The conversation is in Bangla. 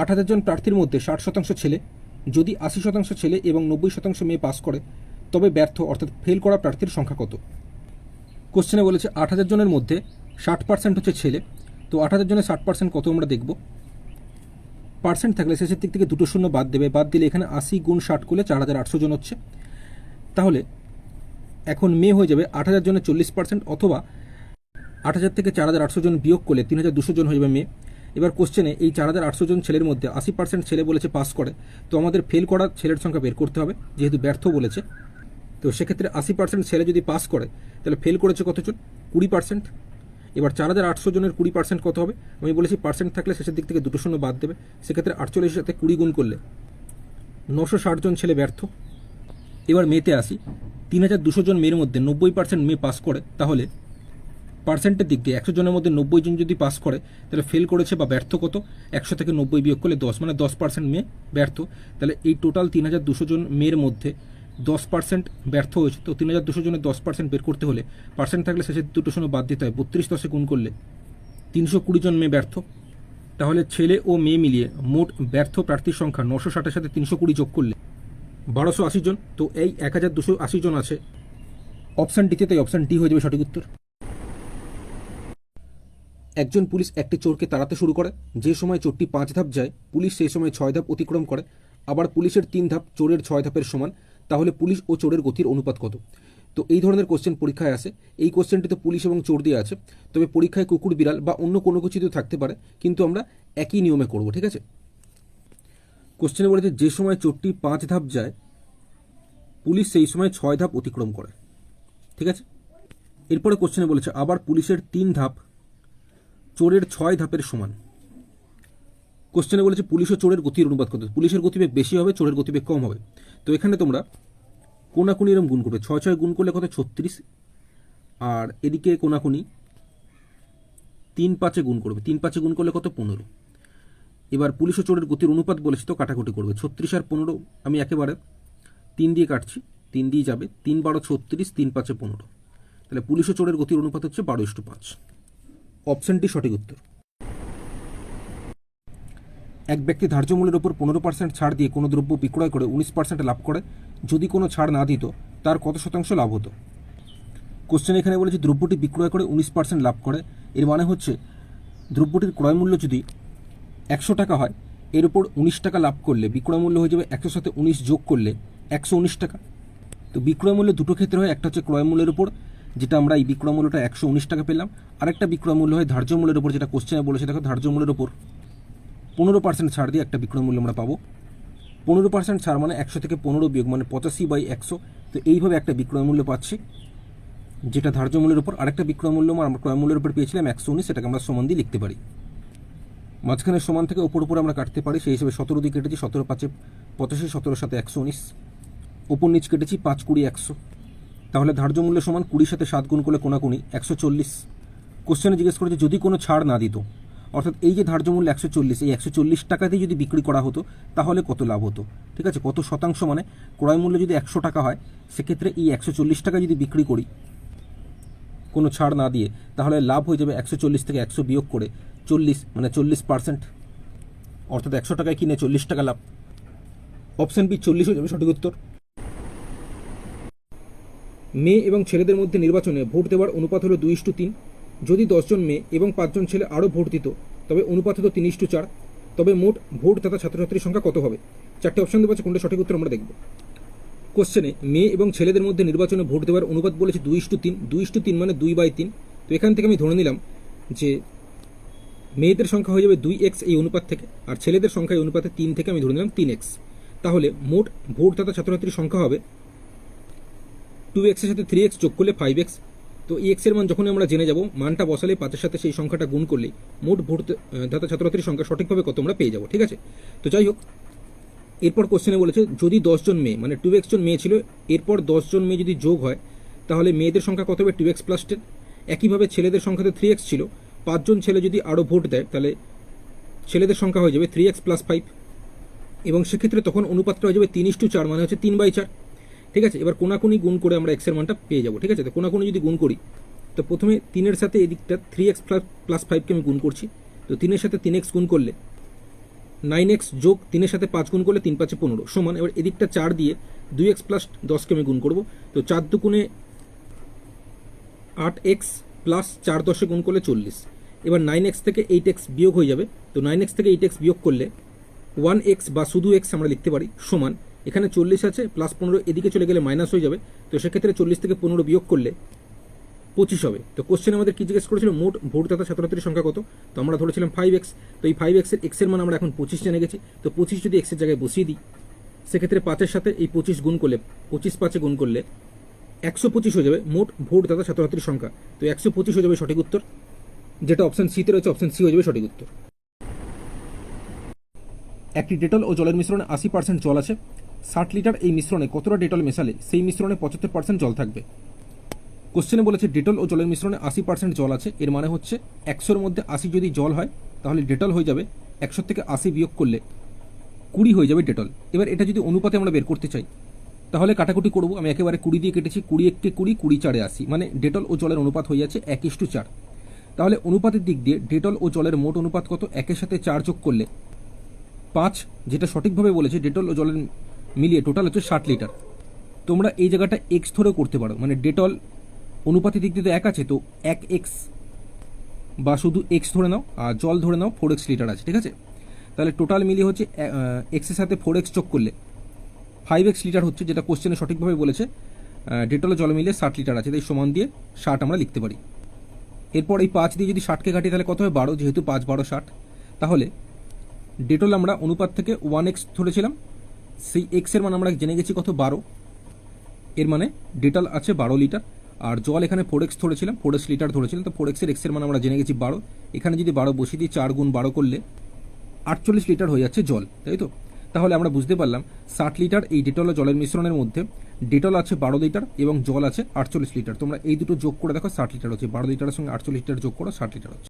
আট হাজার জন প্রার্থীর মধ্যে ষাট শতাংশ ছেলে, যদি আশি শতাংশ ছেলে এবং নব্বই শতাংশ মেয়ে পাস করে, তবে ব্যর্থ অর্থাৎ ফেল করা প্রার্থীর সংখ্যা কত? কোশ্চেনে বলেছে, আট হাজার জনের মধ্যে ষাট পার্সেন্ট হচ্ছে ছেলে, তো আট হাজার জনের ষাট পার্সেন্ট কত আমরা দেখব? পার্সেন্ট থাকলে শেষের দিক থেকে দুটো শূন্য বাদ দেবে, বাদ দিলে এখানে আশি গুণ ষাট করলে চার হাজার আটশো জন হচ্ছে। তাহলে এখন মেয়ে হয়ে যাবে আট হাজার জনের চল্লিশ পার্সেন্ট অথবা আট হাজার থেকে চার হাজার আটশো জন বিয়োগ করলে তিন হাজার দুশো জন হয়ে যাবে মেয়ে। এবার কোশ্চেনে এই চার হাজার আটশো জন ছেলের মধ্যে আশি পার্সেন্ট ছেলে বলেছে পাস করে। তো আমাদের ফেল করা ছেলের সংখ্যা বের করতে হবে, যেহেতু ব্যর্থ বলেছে। তো সেক্ষেত্রে আশি পার্সেন্ট ছেলে যদি পাস করে, তাহলে ফেল করেছে কতজন? কুড়ি পার্সেন্ট এবার চার হাজার আটশো জনের কুড়ি পার্সেন্ট কত হবে? আমি বলেছি পার্সেন্ট থাকলে শেষের দিক থেকে দুটো শূন্য বাদ দেবে। সেক্ষেত্রে আটচল্লিশের সাথে কুড়ি গুণ করলে নশো ষাট জন ছেলে ব্যর্থ। এবার মেতে আসি। তিন হাজার দুশো জন মেয়ের মধ্যে নব্বই পার্সেন্ট মেয়ে পাস করে, তাহলে পার্সেন্টের দিক দিয়ে একশো জনের মধ্যে নব্বই জন যদি পাস করে, তাহলে ফেল করেছে বা ব্যর্থ কত? একশো থেকে নব্বই বিয়োগ করলে দশ মানে দশ পার্সেন্ট মেয়ে ব্যর্থ। তাহলে এই টোটাল তিন হাজার দুশো জন মেয়ের মধ্যে দশ পার্সেন্ট ব্যর্থ হয়েছে। তো তিন হাজার দুশো জনের দশ পার্সেন্ট বের করতে হলে পার্সেন্ট থাকলে শেষে দুটো শূন্য বাদ দিতে হয়। বত্রিশ দশে গুণ করলে তিনশো কুড়ি জন মেয়ে ব্যর্থ। তাহলে ছেলে ও মেয়ে মিলিয়ে মোট ব্যর্থ প্রার্থীর সংখ্যা নশো ষাটের সাথে তিনশো কুড়ি যোগ করলে বারোশো আশি জন। তো এই এক হাজার দুশো আশি জন আছে। অপশান ডিতে তাই অপশান ডি হয়ে যাবে সঠিক উত্তর। একজন পুলিশ একটি চোরকে তাড়াতে শুরু করে। যে সময় চোরটি পাঁচ ধাপ যায়, পুলিশ সেই সময় ছয় ধাপ অতিক্রম করে। আবার পুলিশের তিন ধাপ চোরের ছয় ধাপের সমান। তাহলে পুলিশ ও চোরের গতির অনুপাত কত? তো এই ধরনের কোশ্চেন পরীক্ষায় আসে। এই কোশ্চেনটিতে পুলিশ এবং চোর দিয়ে আছে। তবে পরীক্ষায় কুকুর, বিড়াল বা অন্য কোনো কিছু তো থাকতে পারে। কিন্তু আমরা একই নিয়মে করব, ঠিক আছে? কোশ্চেনে বলেছে যে সময় চোরটি পাঁচ ধাপ যায়, পুলিশ সেই সময় ছয় ধাপ অতিক্রম করে। ঠিক আছে? এরপরে কোশ্চেনে বলেছে, আবার পুলিশের তিন ধাপ চোরের ছয় ধাপের সমান। কোশ্চেনে বলেছে পুলিশ ও চোরের গতির অনুপাত কত পুলিশের গতিবেগ বেশি হবে, চোরের গতিবেগ কম হবে। তো এখানে তোমরা কোনাকুনি এরম গুণ করবে। ছয় ছয় গুণ করলে কত? ছত্রিশ। আর এদিকে কোনাকুনি তিন পাঁচে গুণ করবে। তিন পাঁচে গুণ করলে কত? পনেরো। এবার পুলিশ ও চোরের গতির অনুপাত বলেছে তো কাটাকুটি করবে। ছত্রিশ আর পনেরো আমি একেবারে তিন দিয়ে কাটছি। তিন দিয়ে যাবে। তিন বারো ছত্রিশ, তিন পাঁচে পনেরো। তাহলে পুলিশ ও চোরের গতির অনুপাত হচ্ছে বারো ইস্টু পাঁচ। অপশনটি সঠিক উত্তর। এক ব্যক্তি ধার্য মূল্যের উপর পনেরো পার্সেন্ট ছাড় দিয়ে কোনো দ্রব্য বিক্রয় করে উনিশ পার্সেন্ট লাভ করে, যদি কোনো ছাড় না দিত, তার কত শতাংশ লাভ হতো? কোশ্চেন এখানে বলেছে দ্রব্যটি বিক্রয় করে উনিশ পার্সেন্ট লাভ করে, এর মানে হচ্ছে দ্রব্যটির ক্রয় মূল্য যদি একশো টাকা হয়, এর উপর উনিশ টাকা লাভ করলে বিক্রয় মূল্য হয়ে যাবে একশোর সাথে উনিশ যোগ করলে একশো উনিশ টাকা। তো বিক্রয় মূল্য দুটো ক্ষেত্রে হয়, একটা হচ্ছে ক্রয় মূল্যের উপর যেটা আমরা এই বিক্রয় মূল্যটা একশো উনিশ টাকা পেলাম। আরেকটা বিক্রয় মূল্য হয় ধার্য মূল্যের উপর, যেটা কোশ্চেনে বলেছে, দেখো, ধার্য মূল্যের উপর পনেরো পার্সেন্ট ছাড় দিয়ে একটা বিক্রয় মূল্য আমরা পাবো। পনেরো পার্সেন্ট ছাড় মানে একশো থেকে পনেরো বিয়োগ মানে পঁচাশি বাই একশো। তো এইভাবে একটা বিক্রয় মূল্য পাচ্ছি, যেটা ধার্য মূল্যের উপর। আরেকটা বিক্রয় মূল্য আমরা ক্রয় মূল্যের উপর পেয়েছিলাম একশো উনিশ, সেটাকে আমরা সমান দিয়ে লিখতে পারি। মাঝখানে সমান থেকে ওপর উপরে আমরা কাটতে পারি, সেই হিসেবে সতেরো দিয়ে কেটেছি, সতেরো পাঁচে পঁচাশি, সতেরোর সাথে একশো উনিশ। ওপর নিচ কেটেছি, পাঁচ কুড়ি একশো। তাহলে ধার্য মূল্য সমান কুড়ির সাথে সাত গুণ করলে কোনাকুনি একশো চল্লিশ। কোশ্চেনে জিজ্ঞেস করেছে, যদি কোনো ছাড় না দিত, অর্থাৎ এই যে ধার্য মূল্য একশো চল্লিশ, এই একশো চল্লিশ টাকাতেই যদি বিক্রি করা হতো, তাহলে কত লাভ হতো? ঠিক আছে, কত শতাংশ মানে ক্রয় মূল্য যদি একশো টাকা হয়, সেক্ষেত্রে এই একশো চল্লিশ টাকা যদি বিক্রি করি, কোনো ছাড় না দিয়ে, তাহলে লাভ হয়ে যাবে একশো চল্লিশ থেকে একশো বিয়োগ করে চল্লিশ মানে চল্লিশ পার্সেন্ট অর্থাৎ একশো টাকায় কিনে চল্লিশ টাকা লাভ। অপশন বি চল্লিশ হয়ে যাবে সঠিক উত্তর। মেয়ে এবং ছেলেদের মধ্যে নির্বাচনে ভোট দেওয়ার অনুপাত হলো দুই ইস্টু তিন। যদি দশজন মেয়ে এবং পাঁচজন ছেলে আরও ভোট দিত, তবে অনুপাত হতো তিন ইস্টু চার। তবে মোট ভোট তথা ছাত্রছাত্রীর সংখ্যা কত হবে? চারটে অপশন দেওয়া কোনটা সঠিক উত্তর আমরা দেখব। কোশ্চেনে মেয়ে এবং ছেলেদের মধ্যে নির্বাচনে ভোট দেওয়ার অনুপাত বলেছে দুই ইস্টু তিন। দুই ইস্টু তিন মানে দুই বাই তিন। তো এখান থেকে আমি ধরে নিলাম যে মেয়েদের সংখ্যা হয়ে যাবে দুই এক্স এই অনুপাত থেকে, আর ছেলেদের সংখ্যা এই অনুপাতে তিন থেকে আমি ধরে নিলাম তিন এক্স তাহলে মোট ভোট তথা ছাত্রছাত্রীর সংখ্যা হবে টু এক্সের সাথে থ্রি এক্স যোগ করলে ফাইভ এক্স তো এই এক্সের মান যখন আমরা জেনে যাব, মানটা বসালে পাঁচের সাথে সেই সংখ্যাটা গুণ করলেই মোট ভোট দাতা ছাত্রছাত্রীর সংখ্যা সঠিকভাবে কত আমরা পেয়ে যাব, ঠিক আছে? তো যাই হোক, এরপর কোশ্চেনে বলেছে, যদি দশজন মেয়ে মানে টু এক্স জন মেয়ে ছিল, এরপর দশজন মেয়ে যদি যোগ হয়, তাহলে মেয়েদের সংখ্যা কত হবে? টু এক্স প্লাস টেন একইভাবে ছেলেদের সংখ্যাতে থ্রি এক্স ছিল, পাঁচজন ছেলে যদি আরও ভোট দেয়, তাহলে ছেলেদের সংখ্যা হয়ে যাবে থ্রি এক্স প্লাস ফাইভ এবং সেক্ষেত্রে তখন অনুপাতটা হয়ে যাবে তিন ইস টু চার মানে হচ্ছে তিন বাই চার। ঠিক আছে? এবার কোনাকুনি গুণ করে আমরা এক্সের মানটা পেয়ে যাব, ঠিক আছে? তো কোনাকুনি যদি গুণ করি, তো প্রথমে তিনের সাথে এদিকটা থ্রি এক্স প্লাস প্লাস ফাইভকে আমি গুণ করছি। তো তিনের সাথে তিন এক্স গুণ করলে নাইন এক্স যোগ তিনের সাথে পাঁচ গুণ করলে তিন পাঁচে পনেরো। সমান, এবার এদিকটা চার দিয়ে দুই এক্স প্লাস দশকে আমি গুণ করব। তো চার দুগুণে আট এক্স প্লাস চার দশে গুণ করলে চল্লিশ। এবার নাইন এক্স থেকে এইট এক্স বিয়োগ হয়ে যাবে। তো নাইন এক্স থেকে এইট এক্স বিয়োগ করলে ওয়ান এক্স বা শুধু এক্স আমরা লিখতে পারি, সমান এখানে চল্লিশ আছে প্লাস পনেরো, এদিকে চলে গেলে মাইনাস হয়ে যাবে। তো সেক্ষেত্রে চল্লিশ থেকে পনেরো বিয়োগ করলে পঁচিশ হবে। তো কোশ্চেন আমাদের কি জিজ্ঞেস করেছিল? মোট ভোটদাতা ছাত্রছাত্রীর সংখ্যা কত? তো আমরা ধরেছিলাম ফাইভ এক্স তো এই ফাইভ এক্সের এক্সের মান আমরা এখন পঁচিশ জেনে গেছি। তো পঁচিশ যদি এক্সের জায়গায় বসিয়ে দিই, সেক্ষেত্রে পাঁচের সাথে এই পঁচিশ গুণ করলে, পঁচিশ পাঁচে গুণ করলে একশো পঁচিশ হয়ে যাবে মোট ভোটদাতা ছাত্রছাত্রীর সংখ্যা। তো একশো পঁচিশ হয়ে যাবে সঠিক উত্তর। যেটা অপশন সিতে রয়েছে অপশন সি হয়ে যাবে সঠিক উত্তর। একটি ডেটল ও জলের মিশ্রণে আশি পার্সেন্ট জল আছে। ষাট লিটার এই মিশ্রণে কতটা ডেটল মেশালে সেই মিশ্রণে পঁচাত্তর পার্সেন্ট জল থাকবে। কোশ্চেনে বলেছে, ডেটল ও জলের মিশ্রণে আশি পার্সেন্ট জল আছে। এর মানে হচ্ছে একশোর মধ্যে আশি যদি জল হয়, তাহলে ডেটল হয়ে যাবে একশো থেকে আশি বিয়োগ করলে কুড়ি হয়ে যাবে ডেটল। এবার এটা যদি অনুপাতে আমরা বের করতে চাই, তাহলে কাটাকুটি করব। আমি একেবারে কুড়ি দিয়ে কেটেছি, কুড়ি এককে কুড়ি কুড়ি চারে আসি মানে ডেটল ও জলের অনুপাত হয়ে যাচ্ছে এক ইস্টু চার। তাহলে অনুপাতের দিক দিয়ে ডেটল ও জলের মোট অনুপাত কত? একের সাথে চার যোগ করলে পাঁচ, যেটা সঠিকভাবে বলেছে, ডেটল ও জলের মিলিয়ে টোটাল হচ্ছে ষাট লিটার তোমরা এই জায়গাটা এক্স ধরেও করতে পারো। মানে ডেটল অনুপাতের দিক দিয়ে তো এক আছে, তো এক এক্স বা শুধু এক্স ধরে নাও আর জল ধরে নাও ফোর এক্স লিটার আছে, ঠিক আছে? তাহলে টোটাল মিলিয়ে হচ্ছে এক্সের সাথে ফোর এক্স যোগ করলে ফাইভ এক্স লিটার হচ্ছে, যেটা কোশ্চেনে সঠিকভাবে বলেছে ডেটল জল মিলিয়ে ষাট লিটার আছে, তাই সমান দিয়ে ষাট আমরা লিখতে পারি। এরপর এই পাঁচ দিয়ে যদি ষাটকে কাটি, তাহলে কত হয়? বারো, যেহেতু পাঁচ, বারো, ষাট। তাহলে ডেটল আমরা অনুপাত থেকে ওয়ান এক্স ধরেছিলাম সেই এক্সের মান আমরা জেনে গেছি কত বারো। এর মানে ডেটল আছে বারো লিটার আর জল এখানে ফোর এক্স ধরেছিলাম ফোর এক্স লিটার ধরেছিলাম। তো ফোর এক্সের এক্সের মান আমরা জেনে গেছি বারো। এখানে যদি বারো বসিয়ে দিই, চার গুণ বারো করলে আটচল্লিশ লিটার হয়ে যাচ্ছে জল, তাই তো? তাহলে আমরা বুঝতে পারলাম, ষাট লিটার এই ডেটল জলের মিশ্রণের মধ্যে ডেটল আছে বারো লিটার এবং জল আছে আটচল্লিশ লিটার তোমরা এই দুটো যোগ করে দেখো, ষাট লিটার হচ্ছে। বারো লিটারের সঙ্গে আটচল্লিশ লিটার যোগ করো, ষাট লিটার হচ্ছে।